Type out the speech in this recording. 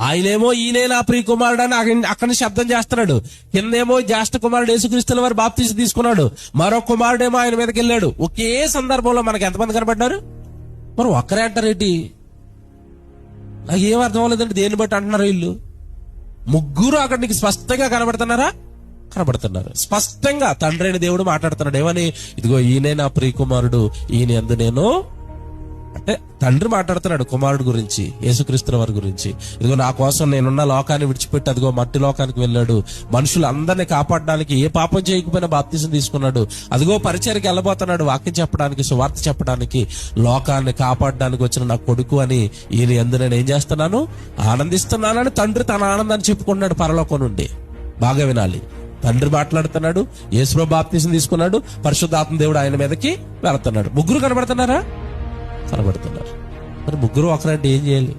ఆయనేమో ఈయనే నా ప్రియ కుమారుడు అని అక్కడి- శబ్దం చేస్తున్నాడు. కిందేమో జ్యేష్ఠ కుమారుడు యేసుక్రీస్తుల వారు బాప్తీసి తీసుకున్నాడు. మరో కుమారుడేమో ఆయన మీదకి వెళ్ళాడు. ఒకే సందర్భంలో మనకి ఎంతమంది కనబడ్డారు? మరి ఒక్కరే అంటారేంటి నాకు ఏం అర్థం అవ్వలేదండి. దేన్ని బట్టి అంటున్నారు వీళ్ళు? ముగ్గురు అక్కడ నీకు స్పష్టంగా కనబడుతున్నారా? కనబడుతున్నారు. స్పష్టంగా తండ్రి అయిన దేవుడు మాట్లాడుతున్నాడు. ఏమని? ఇదిగో ఈయనే నా ప్రియ కుమారుడు. ఈయన ఎందు నేను అంటే తండ్రి మాట్లాడుతున్నాడు కుమారుడు గురించి యేసుక్రీస్తుల వారి గురించి. ఇదిగో నా కోసం నేనున్న లోకాన్ని విడిచిపెట్టి అదిగో మట్టి లోకానికి వెళ్ళాడు. మనుషులందరినీ కాపాడడానికి ఏ పాపం చేయకపోయినా బాప్తీసం తీసుకున్నాడు. అదిగో పరిచయకి వెళ్ళబోతున్నాడు వాక్యం చెప్పడానికి సువార్త చెప్పడానికి. లోకాన్ని కాపాడడానికి వచ్చిన నా కొడుకు అని ఈయన ఎందు నేను ఏం చేస్తున్నాను? ఆనందిస్తున్నానని తండ్రి తన ఆనందాన్ని చెప్పుకున్నాడు పరలోకం నుండి. బాగా వినాలి. తండ్రి మాట్లాడుతున్నాడు యేసుప్రభు బాప్తీసం తీసుకున్నాడు పరిశుద్ధాత్మ దేవుడు ఆయన మీదకి వెళుతున్నాడు. ముగ్గురు కనబడుతున్నారా? కనబడుతున్నారు మరి ముగ్గురు ఒకరంటే ఏం చేయాలి?